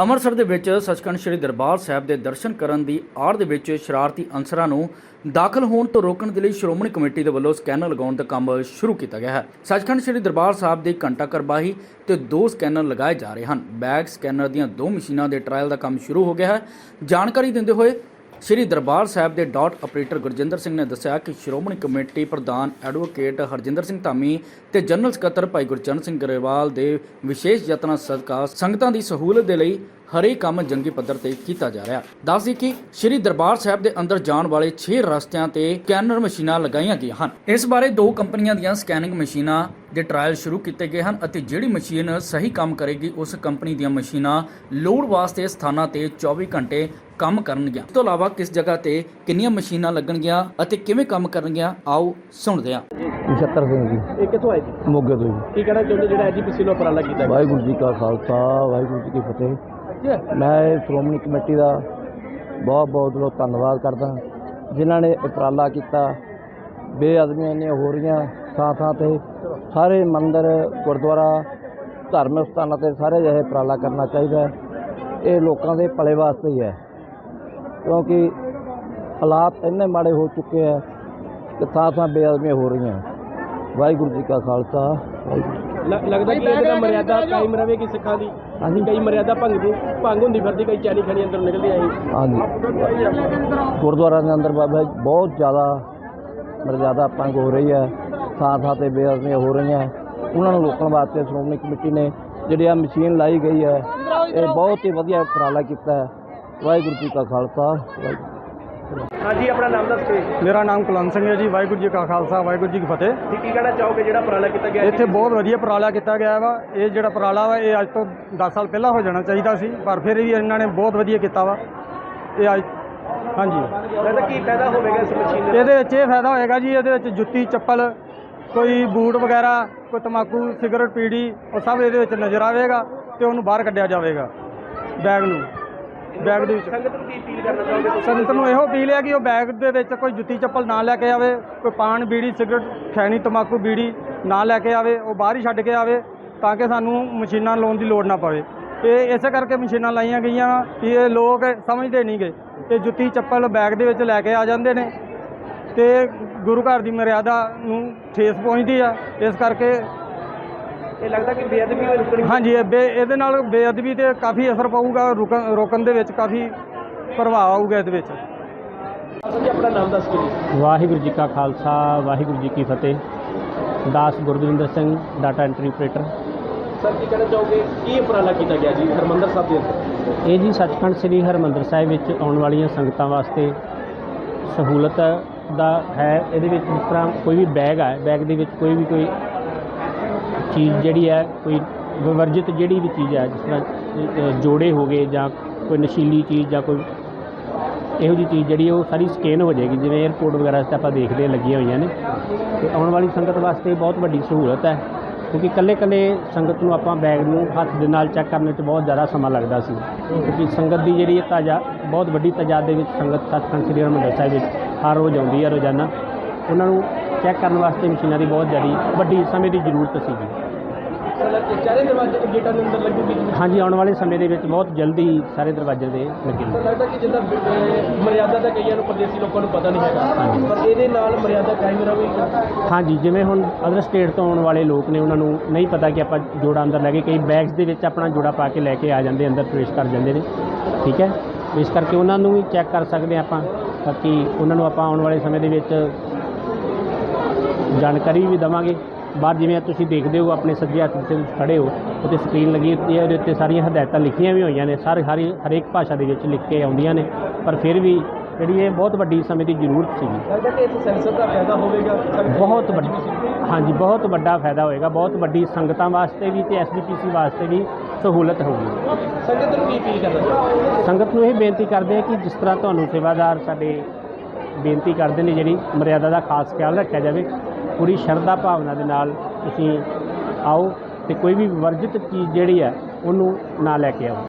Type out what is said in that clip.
ਅੰਮ੍ਰਿਤਸਰ ਦੇ ਵਿੱਚ ਸੱਚਖੰਡ ਸ੍ਰੀ ਦਰਬਾਰ ਸਾਹਿਬ ਦੇ ਦਰਸ਼ਨ ਕਰਨ ਦੀ ਆੜ ਦੇ ਵਿੱਚ ਸ਼ਰਾਰਤੀ ਅਨਸਰਾਂ ਨੂੰ ਦਾਖਲ ਹੋਣ ਤੋਂ ਰੋਕਣ ਦੇ ਲਈ ਸ਼੍ਰੋਮਣੀ ਕਮੇਟੀ ਦੇ ਵੱਲੋਂ ਸਕੈਨਰ ਲਗਾਉਣ ਦਾ ਕੰਮ ਸ਼ੁਰੂ ਕੀਤਾ ਗਿਆ ਹੈ। ਸੱਚਖੰਡ ਸ੍ਰੀ ਦਰਬਾਰ ਸਾਹਿਬ ਦੇ ਘੰਟਾ ਕਰਬਾਹੀ ਤੇ ਦੋ ਸਕੈਨਰ ਲਗਾਏ ਜਾ ਰਹੇ ਹਨ। ਬੈਗ ਸਕੈਨਰ ਦੀਆਂ ਦੋ ਮਸ਼ੀਨਾਂ ਦੇ ਟ੍ਰਾਇਲ ਦਾ ਕੰਮ ਸ਼ੁਰੂ ਹੋ ਗਿਆ ਹੈ। ਜਾਣਕਾਰੀ ਦਿੰਦੇ ਹੋਏ ਸ਼੍ਰੀ ਦਰਬਾਰ ਸਾਹਿਬ ਦੇ ਡਾਟ ਆਪਰੇਟਰ ਗੁਰਜਿੰਦਰ ਸਿੰਘ ਨੇ ਦੱਸਿਆ ਕਿ ਸ਼੍ਰੋਮਣੀ ਕਮੇਟੀ ਪ੍ਰਧਾਨ ਐਡਵੋਕੇਟ ਹਰਜਿੰਦਰ ਸਿੰਘ ਧਾਮੀ ਤੇ ਜਨਰਲ ਸਕੱਤਰ ਭਾਈ ਗੁਰਚਰਨ ਸਿੰਘ ਗਰੇਵਾਲ ਦੇ ਵਿਸ਼ੇਸ਼ ਯਤਨਾਂ ਸਦਕਾ ਸੰਗਤਾਂ ਦੀ ਸਹੂਲਤ ਦੇ ਲਈ ਹਰੇ ਕੰਮ ਜੰਗੀ ਪੱਧਰ ਤੇ ਕੀਤਾ ਜਾ ਰਿਹਾ। ਦੱਸਦੀ ਕਿ ਸ਼੍ਰੀ ਦਰਬਾਰ ਸਾਹਿਬ ਦੇ ਅੰਦਰ ਜਾਣ ਵਾਲੇ 6 ਰਸਤਿਆਂ ਤੇ ਸਕੈਨਰ ਮਸ਼ੀਨਾਂ ਲਗਾਈਆਂ ਗਈਆਂ ਹਨ। ਇਸ ਬਾਰੇ ਦੋ ਕੰਪਨੀਆਂ ਦੀਆਂ ਸਕੈਨਿੰਗ ਮਸ਼ੀਨਾਂ ਦੇ ਟ੍ਰਾਇਲ ਸ਼ੁਰੂ ਕੀਤੇ ਗਏ ਹਨ ਅਤੇ ਜਿਹੜੀ ਮਸ਼ੀਨ ਸਹੀ ਕੰਮ ਕਰੇਗੀ ਉਸ ਕੰਪਨੀ ਦੀਆਂ ਮਸ਼ੀਨਾਂ ਲੋਡ ਵਾਸਤੇ ਸਥਾਨਾਂ ਤੇ 24 ਘੰਟੇ ਕੰਮ ਕਰਨਗੀਆਂ। ਇਸ ਤੋਂ ਇਲਾਵਾ ਕਿਸ ਜਗ੍ਹਾ ਤੇ ਕਿੰਨੀਆਂ ਮਸ਼ੀਨਾਂ ਲੱਗਣਗੀਆਂ ਅਤੇ ਕਿਵੇਂ ਕੰਮ ਕਰਨਗੀਆਂ ਆਓ ਸੁਣਦੇ ਹਾਂ। ਨਛੱਤਰ ਸਿੰਘ ਜੀ। ਇਹ ਕਿੱਥੋਂ ਆਏ ਜੀ? ਮੋਗੇ ਤੋਂ ਜੀ। ਕੀ ਕਹਿਣਾ ਚਾਹੁੰਦੇ ਜਿਹੜਾ ਐਜੀਪੀਸੀ ਨੂੰ ਉਪਰਾਲਾ ਕੀਤਾ ਵਾਹਿਗੁਰੂ ਜੀ ਕਾ ਖਾਲਸਾ ਵਾਹਿਗੁਰੂ ਜੀ ਕੀ ਫਤਿਹ। ਮੈਂ ਸ਼੍ਰੋਮਣੀ ਕਮੇਟੀ ਦਾ ਬਹੁਤ ਬਹੁਤ ਦਿਲੋਂ ਧੰਨਵਾਦ ਕਰਦਾ। ਜਿਨ੍ਹਾਂ ਨੇ ਉਪਰਾਲਾ ਕੀਤਾ ਬੇਅਦਬੀਆਂ ਇੰਨੀਆਂ ਹੋ ਰਹੀਆਂ ਥਾਂ ਥਾਂ ਤੇ ਸਾਰੇ ਮੰਦਿਰ ਗੁਰਦੁਆਰਾ ਧਾਰਮਿਕ ਸਥਾਨਾਂ ਤੇ ਸਾਰੇ ਜਿਹੇ ਉਪਰਾਲਾ ਕਰਨਾ ਚਾਹੀਦਾ ਹੈ। ਇਹ ਲੋਕਾਂ ਦੇ ਭਲੇ ਵਾਸਤੇ ਹੀ ਹੈ। ਕਿਉਂਕਿ ਹਾਲਾਤ ਇੰਨੇ ਮਾੜੇ ਹੋ ਚੁੱਕੇ ਹੈ ਕਿ ਥਾਂ ਥਾਂ ਬੇਅਦਬੀਆਂ ਹੋ ਰਹੀਆਂ ਵਾਹਿਗੁਰੂ ਜੀ ਕਾ ਖਾਲਸਾ ਲੱਗਦਾ ਕਿ ਇਹਦੇ ਮਰਿਆਦਾ ਕਾਇਮ ਰਹੇਗੀ ਸਿੱਖਾਂ ਦੀ। ਹਾਂਜੀ। ਕਈ ਮਰਿਆਦਾ ਭੰਗ ਦੀ ਭੰਗ ਹੁੰਦੀ ਫਿਰਦੀ ਕਈ ਚੈਨੀ ਖਣੀ ਅੰਦਰ ਨਿਕਲਦੀ ਆਈ ਹਾਂਜੀ। ਗੁਰਦੁਆਰਾ ਦੇ ਅੰਦਰ ਬਾਬਾ ਜੀ ਬਹੁਤ ਜ਼ਿਆਦਾ ਮਰਜ਼ਾਦਾ ਭੰਗ ਹੋ ਰਹੀ ਹੈ। ਥਾਂ ਥਾਂ ਤੇ ਬੇਅਦਬੀਆਂ ਹੋ ਰਹੀਆਂ ਉਹਨਾਂ ਨੂੰ ਰੋਕਣ ਵਾਸਤੇ ਸ਼੍ਰੋਮਣੀ ਕਮੇਟੀ ਨੇ ਜਿਹੜੀ ਆ ਮਸ਼ੀਨ ਲਾਈ ਗਈ ਹੈ ਇਹ ਬਹੁਤ ਹੀ ਵਧੀਆ ਉਪਰਾਲਾ ਕੀਤਾ ਹੈ। ਵਾਹਿਗੁਰੂ ਜੀ ਕਾ ਖਾਲਸਾ ਹਾਂਜੀ ਆਪਣਾ ਨਾਮ ਦੱਸ ਕੇ ਮੇਰਾ ਨਾਮ ਕੁਲਵੰਤ ਸਿੰਘ ਹੈ ਜੀ ਵਾਹਿਗੁਰੂ ਜੀ ਕਾ ਖਾਲਸਾ ਵਾਹਿਗੁਰੂ ਜੀ ਕੀ ਫਤਿਹ। ਜੀ ਕੀ ਕਹਿਣਾ ਚਾਹੋਗੇ ਜਿਹੜਾ ਉਪਰਾਲਾ ਕੀਤਾ ਗਿਆ ਇੱਥੇ ਬਹੁਤ ਵਧੀਆ ਉਪਰਾਲਾ ਕੀਤਾ ਗਿਆ ਵਾ। ਇਹ ਜਿਹੜਾ ਉਪਰਾਲਾ ਵਾ ਇਹ ਅੱਜ ਤੋਂ 10 ਸਾਲ ਪਹਿਲਾਂ ਹੋ ਜਾਣਾ ਚਾਹੀਦਾ ਸੀ ਪਰ ਫਿਰ ਵੀ ਇਹਨਾਂ ਨੇ ਬਹੁਤ ਵਧੀਆ ਕੀਤਾ ਵਾ। ਇਹ ਅੱਜ ਹਾਂਜੀ। ਲੱਗਦਾ ਕੀ ਫਾਇਦਾ ਹੋਵੇਗਾ ਇਸ ਮਸ਼ੀਨ ਦੇ ਇਹਦੇ ਵਿੱਚ ਇਹ ਫਾਇਦਾ ਹੋਏਗਾ ਜੀ ਇਹਦੇ ਵਿੱਚ ਜੁੱਤੀ ਚੱਪਲ ਕੋਈ ਬੂਟ ਵਗੈਰਾ ਕੋਈ ਤਮਾਕੂ ਸਿਗਰਟ ਪੀੜੀ ਉਹ ਸਭ ਇਹਦੇ ਵਿੱਚ ਨਜ਼ਰ ਆਵੇਗਾ ਤੇ ਉਹਨੂੰ ਬਾਹਰ ਕੱਢਿਆ ਜਾਵੇਗਾ ਬੈਗ ਨੂੰ। ਬੈਗ ਦੇ ਵਿੱਚ। ਸੰਗਤ ਨੂੰ ਕੀ ਅਪੀਲ ਕਰਨਾ ਤੁਸੀਂ? ਸੰਗਤ ਨੂੰ ਇਹੋ ਅਪੀਲ ਹੈ ਕਿ ਉਹ ਬੈਗ ਦੇ ਵਿੱਚ ਕੋਈ ਜੁੱਤੀ ਚੱਪਲ ਨਾ ਲੈ ਕੇ ਆਵੇ ਕੋਈ ਪਾਨ ਬੀੜੀ ਸਿਗਰਟ ਖੈਣੀ ਤਮਾਕੂ ਬੀੜੀ ਨਾ ਲੈ ਕੇ ਆਵੇ ਉਹ ਬਾਹਰ ਹੀ ਛੱਡ ਕੇ ਆਵੇ ਤਾਂ ਕਿ ਸਾਨੂੰ ਮਸ਼ੀਨਾਂ ਲਾਉਣ ਦੀ ਲੋੜ ਨਾ ਪਵੇ। ਇਹ ਇਸੇ ਕਰਕੇ ਮਸ਼ੀਨਾਂ ਲਾਈਆਂ ਗਈਆਂ ਕਿ ਇਹ ਲੋਕ ਸਮਝਦੇ ਨਹੀਂਗੇ ਤੇ ਜੁੱਤੀ ਚੱਪਲ ਬੈਗ ਦੇ ਵਿੱਚ ਲੈ ਕੇ ਆ ਜਾਂਦੇ ਨੇ ਤੇ ਗੁਰੂ ਘਰ ਦੀ ਮਰਿਆਦਾ ਨੂੰ ਠੇਸ ਪਹੁੰਚਦੀ ਆ ਇਸ ਕਰਕੇ ਇਹ ਲੱਗਦਾ ਕਿ ਬੇਅਦਬੀ ਹੋਈ ਰੁਕਣੀ ਹਾਂਜੀ ਇਹ ਬੇ ਇਹਦੇ ਨਾਲ ਬੇਅਦਬੀ ਤੇ ਕਾਫੀ ਅਸਰ ਪਊਗਾ ਰੁਕਣ ਰੋਕਣ ਦੇ ਵਿੱਚ ਕਾਫੀ ਪ੍ਰਭਾਵ ਆਊਗਾ ਇਹਦੇ ਵਿੱਚ। ਜੀ ਆਪਣਾ ਨਾਮ ਦੱਸ ਕੇ ਜੀ ਵਾਹਿਗੁਰੂ ਜੀ ਕਾ ਖਾਲਸਾ ਵਾਹਿਗੁਰੂ ਜੀ ਕੀ ਫਤਿਹ। ਦਾਸ Gurdavinder Singh data entry operator sir ਕੀ ਕਹਿਣਾ ਚਾਹੋਗੇ? ਕੀ ਉਪਰਾਲਾ ਕੀਤਾ ਗਿਆ ਜੀ ਹਰਮੰਦਰ ਸਾਹਿਬ ਦੇ ਅੰਦਰ? ਇਹ ਜੀ ਸੱਚਖੰਡ ਸ੍ਰੀ ਹਰਿਮੰਦਰ ਸਾਹਿਬ ਵਿੱਚ ਆਉਣ ਵਾਲੀਆਂ ਸੰਗਤਾਂ ਵਾਸਤੇ ਸਹੂਲਤ ਦਾ ਹੈ, ਇਹਦੇ ਵਿੱਚ ਜਿਸ ਤਰ੍ਹਾਂ ਕੋਈ ਵੀ ਬੈਗ ਹੈ ਬੈਗ ਦੇ ਵਿੱਚ ਕੋਈ ਵੀ ਕੋਈ ਚੀਜ਼ ਜਿਹੜੀ ਹੈ, ਕੋਈ ਵਰਜਿਤ ਜਿਹੜੀ ਵੀ ਚੀਜ਼ ਹੈ, ਜਿਸ ਤਰ੍ਹਾਂ ਜੋੜੇ ਹੋ ਗਏ ਜਾਂ ਕੋਈ ਨਸ਼ੀਲੀ ਚੀਜ਼ ਜਾਂ ਕੋਈ ਇਹੋ ਜਿਹੀ ਚੀਜ਼ ਜਿਹੜੀ ਉਹ ਸਾਰੀ ਸਕੈਨ ਹੋ ਜਾਏਗੀ, ਜਿਵੇਂ 에어ਪੋਰਟ ਵਗੈਰਾ 'ਤੇ ਆਪਾਂ ਦੇਖਦੇ ਹਾਂ, ਲੱਗੀਆਂ ਹੋਈਆਂ ਨੇ। ਤੇ ਆਉਣ ਵਾਲੀ ਸੰਗਤ ਵਾਸਤੇ ਬਹੁਤ ਵੱਡੀ ਸਹੂਲਤ ਹੈ, ਕਿਉਂਕਿ ਇਕੱਲੇ-ਇਕੱਲੇ ਸੰਗਤ ਨੂੰ ਆਪਾਂ ਬੈਗ ਨੂੰ ਹੱਥ ਦੇ ਨਾਲ ਚੈੱਕ ਕਰਨ ਵਿੱਚ ਬਹੁਤ ਜ਼ਿਆਦਾ ਸਮਾਂ ਲੱਗਦਾ ਸੀ। ਕਿਉਂਕਿ ਸੰਗਤ ਦੀ ਜਿਹੜੀ ਹੈ ਤਾਜਾ, ਬਹੁਤ ਵੱਡੀ ਤਾਦਾਦ ਦੇ ਵਿੱਚ ਸੰਗਤ ਸੱਚਖੰਡ ਸ੍ਰੀ ਹਰਿਮੰਦਰ ਸਾਹਿਬ ਵਿੱਚ ਹਰ ਰੋਜ਼ ਆਉਂਦੀ ਹੈ ਰੋਜ਼ਾਨਾ। ਉਹਨਾਂ ਨੂੰ ਚੈੱਕ ਕਰਨ ਵਾਸਤੇ ਮਸ਼ੀਨਾਂ ਦੀ ਬਹੁਤ ਜ਼ਿਆਦਾ ਵੱਡੀ ਸਮੇਂ ਦੀ ਜ਼ਰੂਰਤ ਸੀਗੀ। ਸਰ ਚਾਰੇ ਦਰਵਾਜ਼ੇ ਦੇ ਗੇਟਾਂ ਦੇ ਅੰਦਰ ਲੱਗੂਗੀ ਜੀ ਹਾਂਜੀ ਆਉਣ ਵਾਲੇ ਸਮੇਂ ਦੇ ਵਿੱਚ ਬਹੁਤ ਜਲਦੀ ਸਾਰੇ ਦਰਵਾਜ਼ੇ ਦੇ ਲੱਗਣਗੇ ਸਰ ਲੱਗਦਾ ਕਿ ਜਿੱਦਾਂ ਅਹ, ਮਰਿਆਦਾ ਤਾਂ ਕਈਆਂ ਨੂੰ ਪਰਦੇਸੀ ਲੋਕਾਂ ਨੂੰ ਪਤਾ ਨਹੀਂ ਹੈਗਾ। ਪਰ ਇਹਦੇ ਨਾਲ ਮਰਿਆਦਾ ਕਾਇਮ ਰਹੇਗੀ ਹਾਂਜੀ ਜਿਵੇਂ ਹੁਣ ਅਦਰ ਸਟੇਟ ਤੋਂ ਆਉਣ ਵਾਲੇ ਲੋਕ ਨੇ ਉਹਨਾਂ ਨੂੰ ਨਹੀਂ ਪਤਾ ਕਿ ਆਪਾਂ ਜੋੜਾ ਅੰਦਰ ਲੈ ਕੇ ਕਈ ਬੈਗਸ ਦੇ ਵਿੱਚ ਆਪਣਾ ਜੋੜਾ ਪਾ ਕੇ ਲੈ ਕੇ ਆ ਜਾਂਦੇ ਅੰਦਰ ਪ੍ਰਵੇਸ਼ ਕਰ ਜਾਂਦੇ ਨੇ। ਠੀਕ ਹੈ? ਇਸ ਕਰਕੇ ਉਹਨਾਂ ਨੂੰ ਵੀ ਚੈੱਕ ਕਰ ਸਕਦੇ ਹਾਂ ਆਪਾਂ। ਬਾਕੀ ਉਹਨਾਂ ਨੂੰ ਆਪਾਂ ਆਉਣ ਵਾਲੇ ਸਮੇਂ ਦੇ ਵਿੱਚ ਜਾਣਕਾਰੀ ਵੀ ਦਵਾਂਗੇ। ਬਾਹਰ ਜਿਵੇਂ ਤੁਸੀਂ ਦੇਖਦੇ ਹੋ ਆਪਣੇ ਸੱਜੇ ਹੱਥ ਤੇ ਖੜੇ ਹੋ ਉੱਤੇ ਸਕਰੀਨ ਲੱਗੀ ਹੁੰਦੀ ਹੈ ਉਹਦੇ ਉੱਤੇ ਸਾਰੀਆਂ ਹਦਾਇਤਾਂ ਲਿਖੀਆਂ ਵੀ ਹੋਈਆਂ ਨੇ ਸਾਰੇ ਹਰੀ ਹਰੇਕ ਭਾਸ਼ਾ ਦੇ ਵਿੱਚ ਲਿਖ ਕੇ ਆਉਂਦੀਆਂ ਨੇ ਪਰ ਫਿਰ ਵੀ ਜਿਹੜੀ ਇਹ ਬਹੁਤ ਵੱਡੀ ਸਮੇਂ ਦੀ ਜ਼ਰੂਰਤ ਸੀਗੀ। ਲੱਗਦਾ ਕਿ ਇਸ ਸੈਂਸਰ ਦਾ ਫਾਇਦਾ ਹੋਵੇਗਾ ਬਹੁਤ ਵੱਡਾ ਹਾਂਜੀ ਬਹੁਤ ਵੱਡਾ ਫਾਇਦਾ ਹੋਏਗਾ ਬਹੁਤ ਵੱਡੀ ਸੰਗਤਾਂ ਵਾਸਤੇ ਵੀ ਤੇ ਐਸਜੀਪੀਸੀ ਵਾਸਤੇ ਵੀ ਸਹੂਲਤ ਹੋਊਗੀ। ਸੰਗਤ ਨੂੰ ਕੀ ਅਪੀਲ ਕਰਨਾ ਚਾਹੋਗੇ ਸੰਗਤ ਨੂੰ ਇਹ ਬੇਨਤੀ ਕਰਦੇ ਆ ਕਿ ਜਿਸ ਤਰ੍ਹਾਂ ਤੁਹਾਨੂੰ ਸੇਵਾਦਾਰ ਸਾਡੇ ਬੇਨਤੀ ਕਰਦੇ ਨੇ ਜਿਹੜੀ ਮਰਿਆਦਾ ਦਾ ਖਾਸ ਖਿਆਲ ਰੱਖਿਆ ਜਾਵੇ ਪੂਰੀ ਸ਼ਰਧਾ ਭਾਵਨਾ ਦੇ ਨਾਲ ਤੁਸੀਂ ਆਓ ਤੇ ਕੋਈ ਵੀ ਵਰਜਿਤ ਚੀਜ਼ ਜਿਹੜੀ ਹੈ ਉਹਨੂੰ ਨਾ ਲੈ ਕੇ ਆਓ।